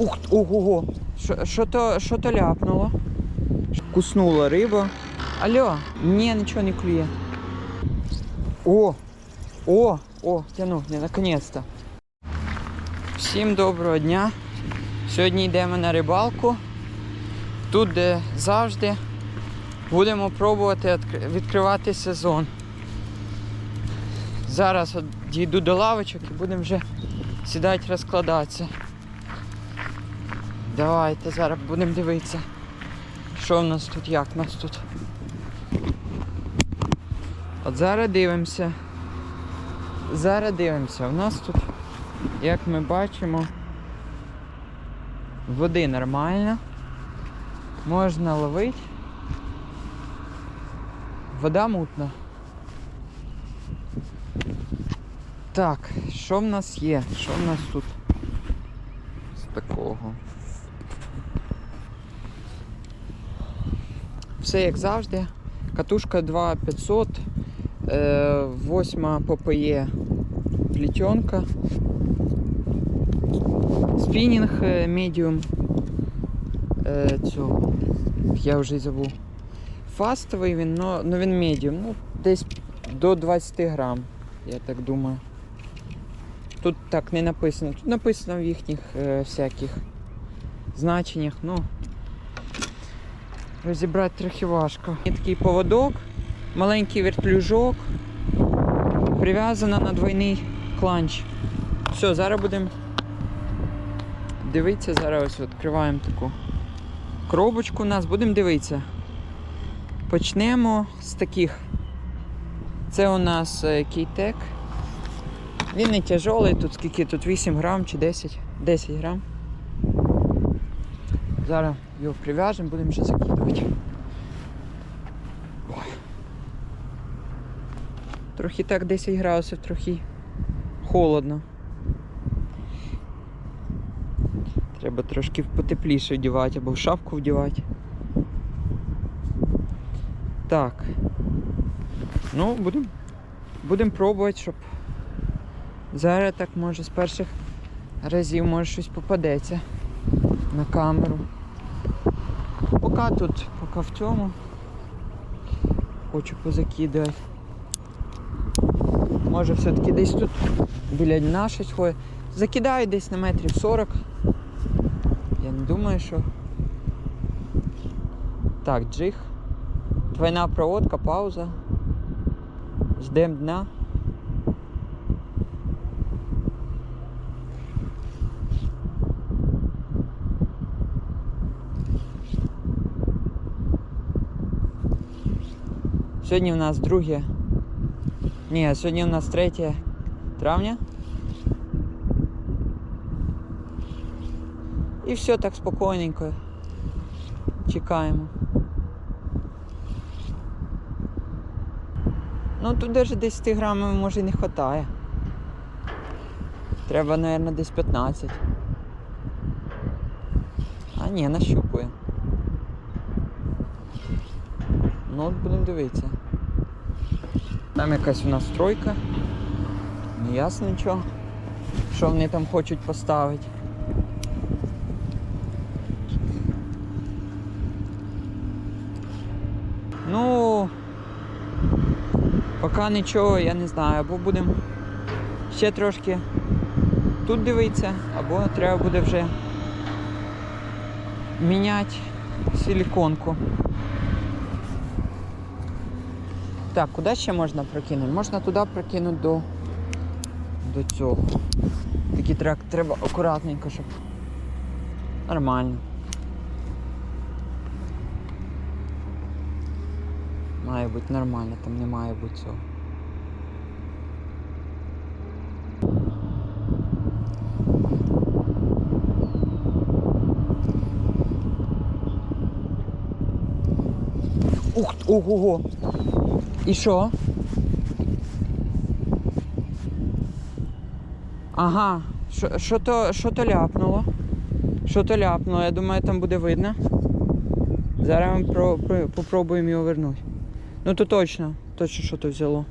Ух, ого-го. Що- то, що то ляпнуло? Куснула риба. Алло, ні, нічого не клює. О! О! О, тянув, не наконець-то. Всім доброго дня. Сьогодні йдемо на рибалку. Тут, де завжди, будемо пробувати відкривати сезон. Зараз от дійду до лавочок і будемо вже сідати розкладатися. Давайте зараз будемо дивитися, що в нас тут, як в нас тут. От зараз дивимося. Зараз дивимося. У нас тут, як ми бачимо, води нормально. Можна ловити. Вода мутна. Так, що в нас є? Що в нас тут з такого? Все як завжди. Катушка 2500, е, 8 ППЕ плетенка. Спінінг е, медіум. Е. Я вже й забув. Фастовий він, но, ну він медіум. Ну, десь до 20 грам, я так думаю. Тут так не написано. Тут написано в їхніх е, всяких значеннях, ну. Розібрати трохи важко. Є такий поводок, маленький вертлюжок, прив'язана на двойний кланч. Все, зараз будемо дивитися, зараз ось відкриваємо таку коробочку у нас, будемо дивитися. Почнемо з таких. Це у нас е, кейтек. Він не тяжелий, тут скільки тут 8 грам чи 10, 10 грам. Зараз його прив'яжемо, будемо вже закидувати. Трохи так 10 градусів, трохи холодно. Треба трошки потепліше вдівати або в шапку вдівати. Так. Ну, будемо будем пробувати, щоб зараз так може з перших разів може щось попадеться на камеру. Поки тут, поки в цьому. Хочу позакидати. Може все-таки десь тут біля дна щось ходить. Закидаю десь на метрів 40. Я не думаю, що. Так, джиг. Двойна проводка, пауза. Ждем дна. Сьогодні в нас друге. Ні, сьогодні у нас 3 травня. І все так спокійненько. Чекаємо. Ну тут навіть 10 грамів може не вистачає. Треба, мабуть, десь 15. А ні, нащупує. Ну будемо дивитися. Там якась у нас тройка. Не ясно нічого. Що вони там хочуть поставити. Ну поки нічого, я не знаю, або будемо ще трошки тут дивитися, або треба буде вже міняти силіконку. Так, куди ще можна прокинути? Можна туди прокинути до, до цього. Тільки треба, треба акуратненько, щоб нормально. Має бути нормально, там не має бути цього. Ух, ого-го. І що? Ага, що- що то, ляпнуло? Що то ляпнуло? Я думаю, там буде видно. Зараз ми про, про, попробуємо його вернути. Ну то точно, точно що то взяло.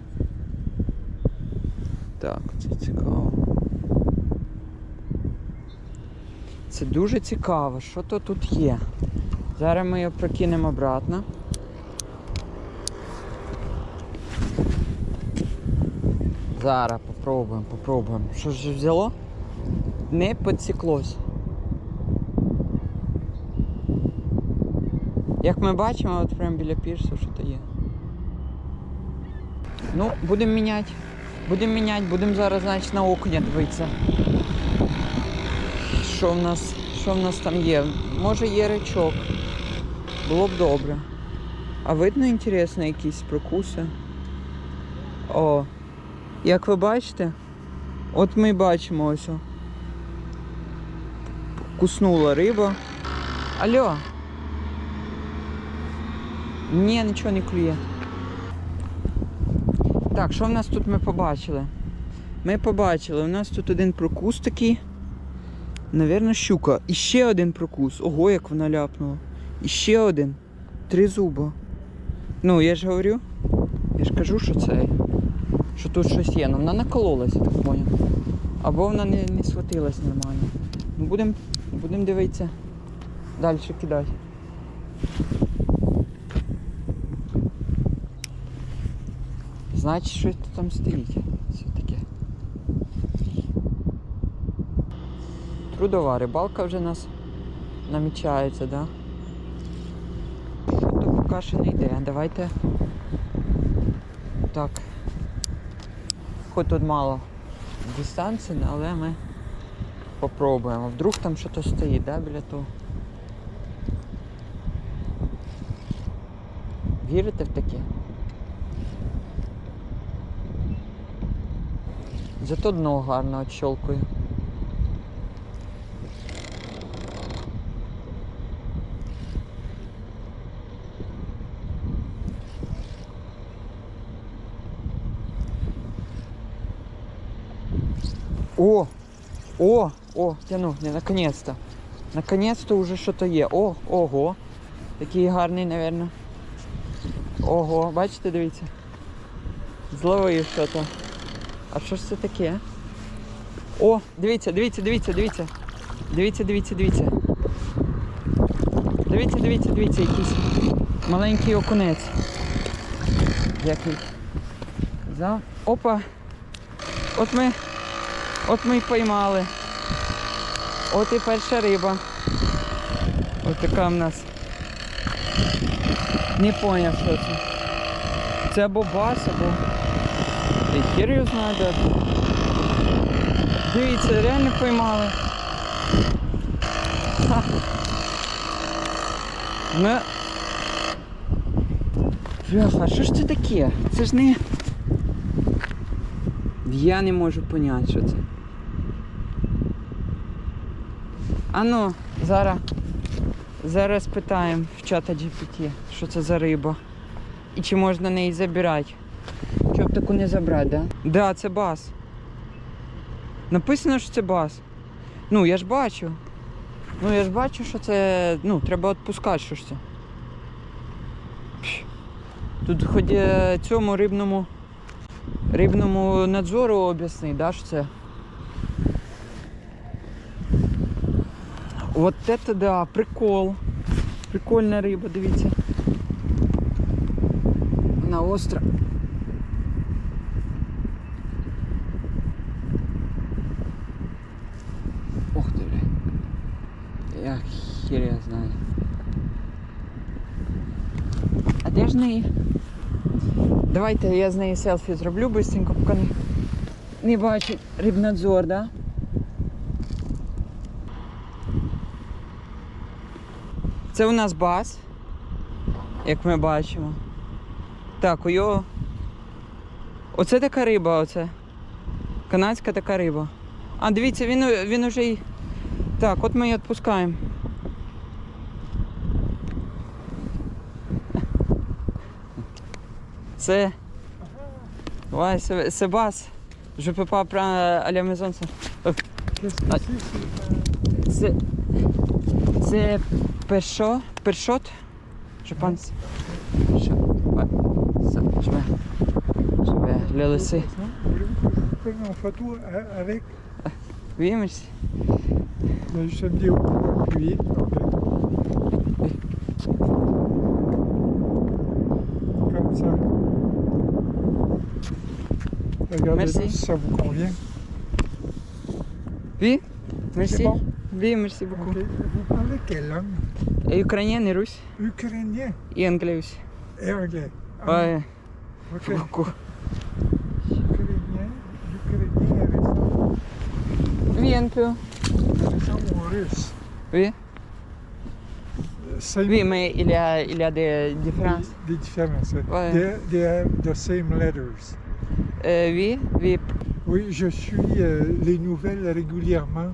Так, це цікаво. Дивіться, дуже цікаво, що то тут є. Зараз ми його прокинемо обратно. Зараз попробуємо, попробуємо. Що ж взяло? Не підсіклось. Як ми бачимо, от прямо біля пірсу що то є. Ну, будемо міняти. Будемо міняти, будемо зараз, значить, на окуня дивитися. Що в нас, що в нас там є? Може є речок. Було б добре. А видно, інтересно, якісь прокуси. О, як ви бачите, от ми бачимо ось. Куснула риба. Алло. Ні, нічого не клює. Так, що в нас тут ми побачили? Ми побачили, у нас тут один прокус такий. Навірно, щука. І ще один прокус. Ого, як вона ляпнула. І ще один. Три зуба. Ну, я ж говорю. Я ж кажу, що це. Що тут щось є. Ну вона накололася, так поняв. Або вона не, не схватилась нормально. Ну, будемо будем дивитися. Далі кидати. Значить, щось там стоїть. Все таке. Трудова рибалка вже нас намічається, да? Що то поки що не йде. Давайте. Так. Хоч тут мало дистанції, але ми попробуємо. Вдруг там щось стоїть, да, біля того. Вірите в таке? Зато дно гарно отщелкує. О! О! О! Тяну, не, наконец-то. Наконец-то уже что-то є. О, ого! Такий гарний, наверное. Ого, бачите, дивіться. Зловив що-то. А що ж це таке? О, дивіться, дивіться, дивіться, дивіться. Дивіться, дивіться, дивіться. Дивіться, дивіться, дивіться, якийсь маленький окунець. Який. За... Опа. От ми. От ми й поймали. От і перша риба. Ось така в нас. Не поняв, що це. Це або бас, або. І хер його знає, де. Дивіться, реально поймали. Ми... Бляха, що ж це таке? Це ж не... Я не можу поняти, що це. А ну, зараз. Зараз питаємо в чата GPT, що це за риба. І чи можна неї забирати. Щоб таку не забрати, да? Да, це бас. Написано, що це бас. Ну, я ж бачу. Ну, я ж бачу, що це. Ну, треба відпускати, що ж це. Тут хоч е, цьому рибному рибному надзору об'ясни, да, що це. Вот это да, прикол. Прикольна риба, дивіться. Вона остра. Ох ти, бля. Я хер я знаю. А де ж неї? Давайте я з неї селфі зроблю быстренько, поки не, не бачить рибнадзор, да? Це у нас бас, як ми бачимо. Так, у його. Оце така риба, оце. Канадська така риба. А, дивіться, він, він уже й. Так, от ми її відпускаємо. Це. C'est c'est basse. Je peux pas prendre à la maison ça. Euh, ah, Perchot, je pense. Je, ouais, ça, je vais, je vais le laisser. Voulez-vous que je prenne en photo avec Oui, merci. Là, je me dis, appuyer. Comme ça. Regardez Merci. si ça vous convient. Oui, merci. Oui, merci beaucoup. Vous parlez quelle langue? Et Ukrainien et russe. Ukrainien Et anglais aussi. Et anglais ah, Ouais. Beaucoup. Ukrainien, l'Ukrainien ressemble. Oui, un peu. Ressemble au russe. Oui. Same... Oui, mais il y a, il y a des différences. Des, différences. Ouais. They, they have the same letters. Euh, oui, oui. Oui, je suis euh, les nouvelles régulièrement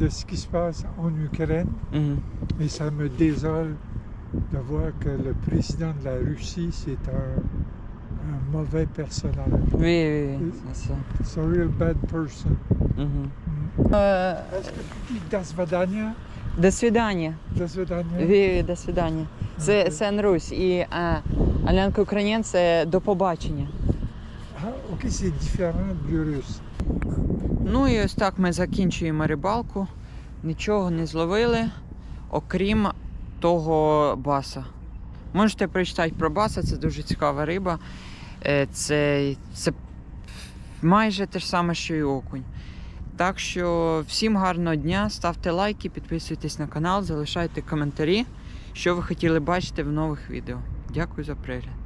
de ce qui se passe en Ukraine Mhm. et ça me désole de voir que le président de la Russie, c'est un, un mauvais personnage. oui, oui, oui, c'est ça. It's a real bad person. Mhm. Mm. Е, Est-ce que tu dis das Vadania? До свидання. Das Vadania? Oui, до свидання. Це, Окей. це Русь. І а, Алянка Українець це до побачення. Ah, ok, c'est différent du russe. Ну і ось так ми закінчуємо рибалку. Нічого не зловили, окрім того баса. Можете прочитати про баса, це дуже цікава риба. Е, Це, це майже те ж саме, що і окунь. Так що всім гарного дня, ставте лайки, підписуйтесь на канал, залишайте коментарі, що ви хотіли бачити в нових відео. Дякую за перегляд.